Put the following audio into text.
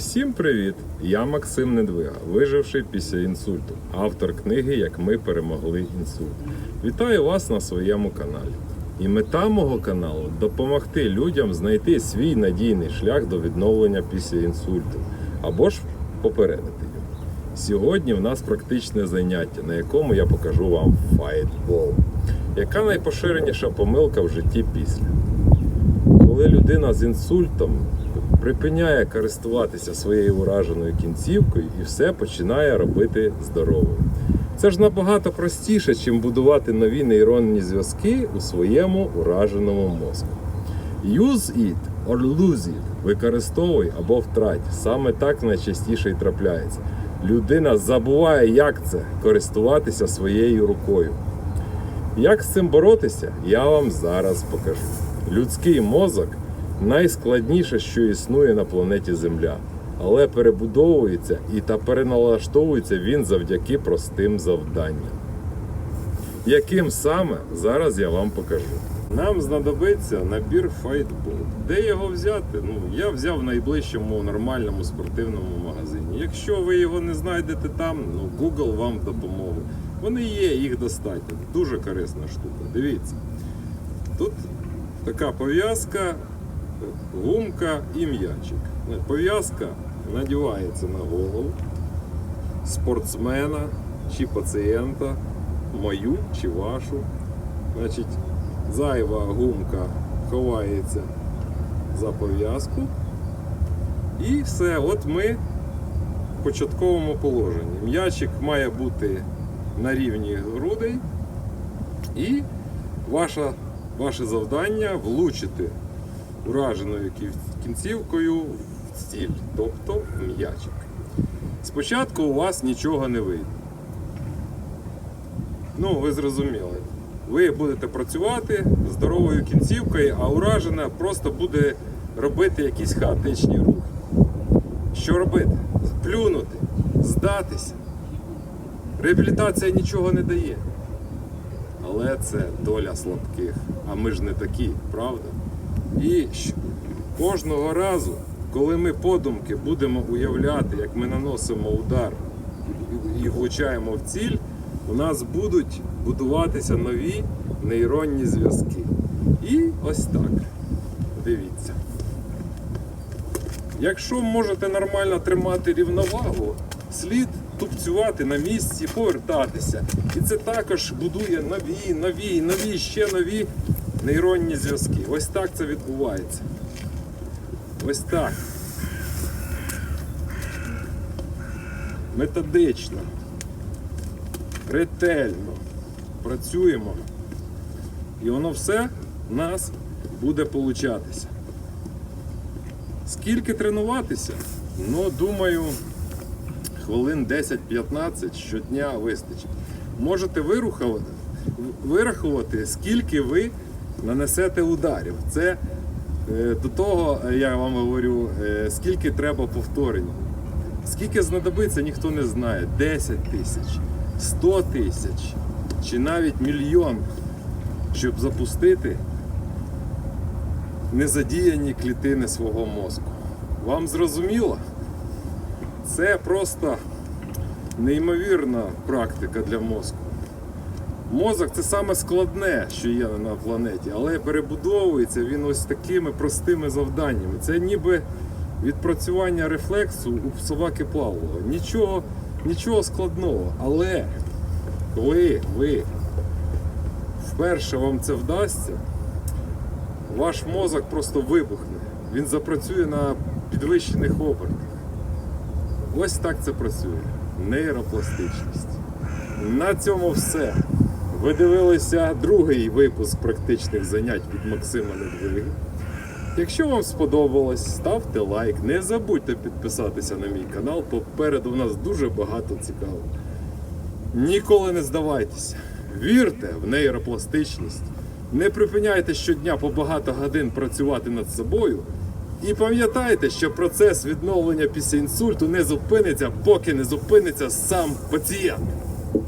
Всім привіт! Я Максим Недвига, виживший після інсульту, автор книги Як ми перемогли інсульт. Вітаю вас на своєму каналі. І мета мого каналу допомогти людям знайти свій надійний шлях до відновлення після інсульту або ж попередити його. Сьогодні в нас практичне заняття, на якому я покажу вам файтбол. Яка найпоширеніша помилка в житті після? Коли людина з інсультом припиняє користуватися своєю ураженою кінцівкою і все починає робити здоровою. Це ж набагато простіше, чим будувати нові нейронні зв'язки у своєму ураженому мозку. Use it or lose it. Використовуй або втрать. Саме так найчастіше і трапляється. Людина забуває, як це користуватися своєю рукою. Як з цим боротися, я вам зараз покажу. Людський мозок найскладніше, що існує на планеті Земля, але перебудовується і та переналаштовується він завдяки простим завданням. Яким саме зараз я вам покажу. Нам знадобиться набір файтбол. Де його взяти? Ну, я взяв в найближчому нормальному спортивному магазині. Якщо ви його не знайдете там, ну Google вам в допомогу. Вони є, їх достатньо. Дуже корисна штука. Дивіться. Тут така пов'язка, гумка і м'ячик. Пов'язка надівається на голову спортсмена чи пацієнта, мою чи вашу. Значить, зайва гумка ховається за пов'язку. І все, от ми в початковому положенні. М'ячик має бути на рівні грудей. І ваша, ваше завдання влучити ураженою кінцівкою в стіль, тобто в м'ячик. Спочатку у вас нічого не вийде. Ну, ви зрозуміли. Ви будете працювати здоровою кінцівкою, а уражена просто буде робити якісь хаотичні рухи. Що робити? Плюнути, здатися. Реабілітація нічого не дає. Але це доля слабких. А ми ж не такі, правда? І кожного разу, коли ми подумки будемо уявляти, як ми наносимо удар і- влучаємо в ціль, у нас будуть будуватися нові нейронні зв'язки. І ось так. Дивіться. Якщо можете нормально тримати рівновагу, слід тупцювати на місці, повертатися. І це також будує нові, нові, нові, ще нові нейронні зв'язки. Ось так це відбувається. Ось так. Методично, ретельно працюємо. І воно все в нас буде получатися. Скільки тренуватися? Ну, думаю, хвилин 10-15 щодня вистачить. Можете вирахувати, скільки ви нанесете ударів. Це е, до того, е, я вам говорю, е, скільки треба повторень. Скільки знадобиться, ніхто не знає. 10 тисяч, 100 тисяч чи навіть мільйон, щоб запустити незадіяні клітини свого мозку. Вам зрозуміло? Це просто неймовірна практика для мозку. Мозок це саме складне, що є на планеті, але перебудовується він ось такими простими завданнями. Це ніби відпрацювання рефлексу у собаки Павлова. Нічого, нічого складного. Але коли ви вперше вам це вдасться, ваш мозок просто вибухне. Він запрацює на підвищених обертах. Ось так це працює. Нейропластичність. На цьому все. Ви дивилися другий випуск практичних занять від Максима Недвиги. Якщо вам сподобалось, ставте лайк. Не забудьте підписатися на мій канал. Попереду у нас дуже багато цікавого. Ніколи не здавайтеся. Вірте в нейропластичність. Не припиняйте щодня по багато годин працювати над собою. І пам'ятайте, що процес відновлення після інсульту не зупиниться, поки не зупиниться сам пацієнт.